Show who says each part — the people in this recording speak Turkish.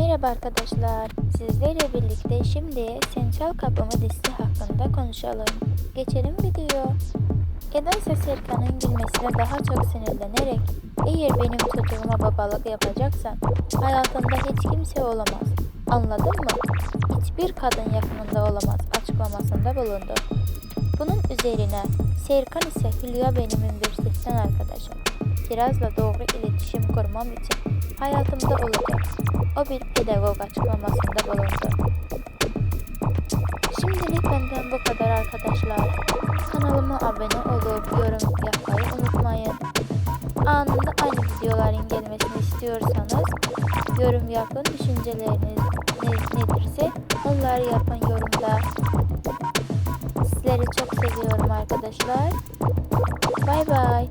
Speaker 1: Merhaba arkadaşlar. Sizlerle birlikte şimdi Sen Çal Kapımı dizisi hakkında konuşalım. Geçelim video. Eda ise Serkan'ın gülmesine daha çok sinirlenerek eğer benim çocuğuma babalık yapacaksan hayatında hiç kimse olamaz. Anladın mı? Hiçbir kadın yakınında olamaz açıklamasında bulundu. Bunun üzerine Serkan ise Hülya benim seksen arkadaşım. Kiraz'la doğru iletişim kurmam için hayatımda olacak. O bir pedagog açıklamasında bulundu. Şimdilik benden bu kadar arkadaşlar. Kanalıma abone olup yorum yapmayı unutmayın. Anında aynı videoların gelmesini istiyorsanız yorum yapın. Düşünceleriniz ne- nedirse onları yapın yorumda. Sizleri çok seviyorum arkadaşlar. Bay bay.